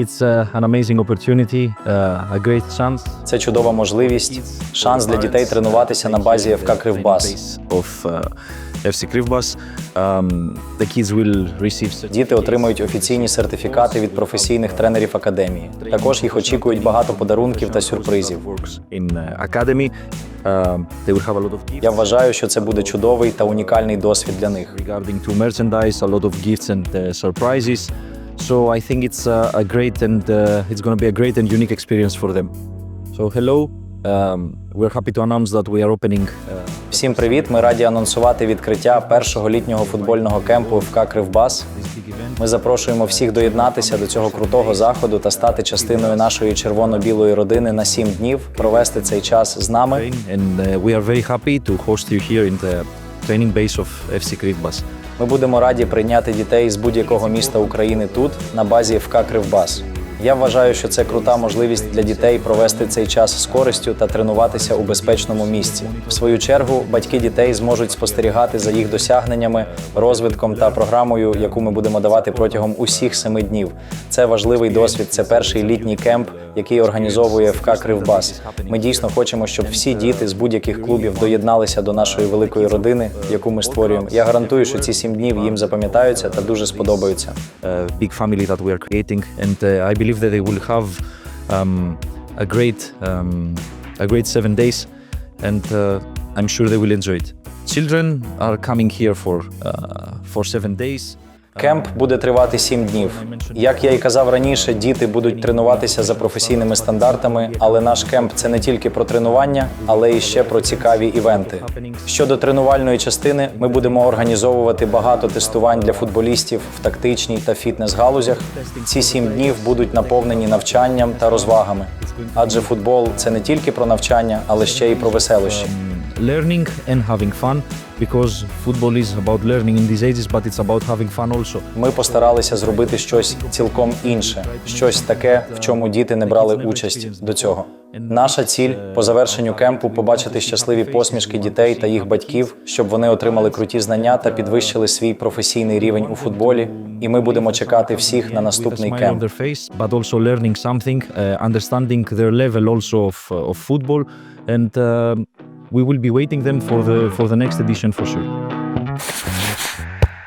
It's an amazing opportunity, uh, a great chance. Це чудова можливість, шанс для дітей тренуватися на базі ФК Кривбас. Of uh, FC Krivbas. Um, the kids will receive Діти отримують офіційні сертифікати від професійних тренерів академії. Також їх очікують багато подарунків та сюрпризів. in uh, academy. Um. Я вважаю, що це буде чудовий та унікальний досвід для них. regarding to merchandise, a lot of gifts and surprises. So I think it's uh, a great and uh, it's going to be a great and unique experience for them. So hello, um, we're happy to announce that we are opening. Uh, Всім привіт! Ми раді анонсувати відкриття першого літнього футбольного кемпу ФК Кривбас. Ми запрошуємо всіх доєднатися до цього крутого заходу та стати частиною нашої червоно-білої родини на сім днів, провести цей час з нами. and uh, we are very happy to host you here in the training base of FC Krivbas. Ми будемо раді прийняти дітей з будь-якого міста України тут, на базі ФК Кривбас. Я вважаю, що це крута можливість для дітей провести цей час з користю та тренуватися у безпечному місці. В свою чергу, батьки дітей зможуть спостерігати за їх досягненнями, розвитком та програмою, яку ми будемо давати протягом усіх семи днів. Це важливий досвід. Це перший літній кемп, який організовує ФК Кривбас. Ми дійсно хочемо, щоб всі діти з будь-яких клубів доєдналися до нашої великої родини, яку ми створюємо. Я гарантую, що ці сім днів їм запам'ятаються та дуже сподобаються. big family that we are creating, and uh, I believe that they will have um, a great, um, a great seven days, and uh, I'm sure they will enjoy it. Children are coming here for uh, for seven days. Кемп буде тривати сім днів. Як я і казав раніше, діти будуть тренуватися за професійними стандартами, але наш кемп це не тільки про тренування, але і ще про цікаві івенти. Щодо тренувальної частини, ми будемо організовувати багато тестувань для футболістів в тактичній та фітнес-галузях. Ці сім днів будуть наповнені навчанням та розвагами. Адже футбол це не тільки про навчання, але ще й про веселощі. Learning and having fun, because football is about learning in these ages, but it's about having fun also. Ми постаралися зробити щось цілком інше, щось таке, в чому діти не брали участь до цього. Наша ціль по завершенню кемпу побачити щасливі посмішки дітей та їх батьків, щоб вони отримали круті знання та підвищили свій професійний рівень у футболі. І ми будемо чекати всіх на наступний кемп. but also learning something, uh, understanding their level also of, uh, of football, and uh, we will be waiting them for the for the next edition for sure.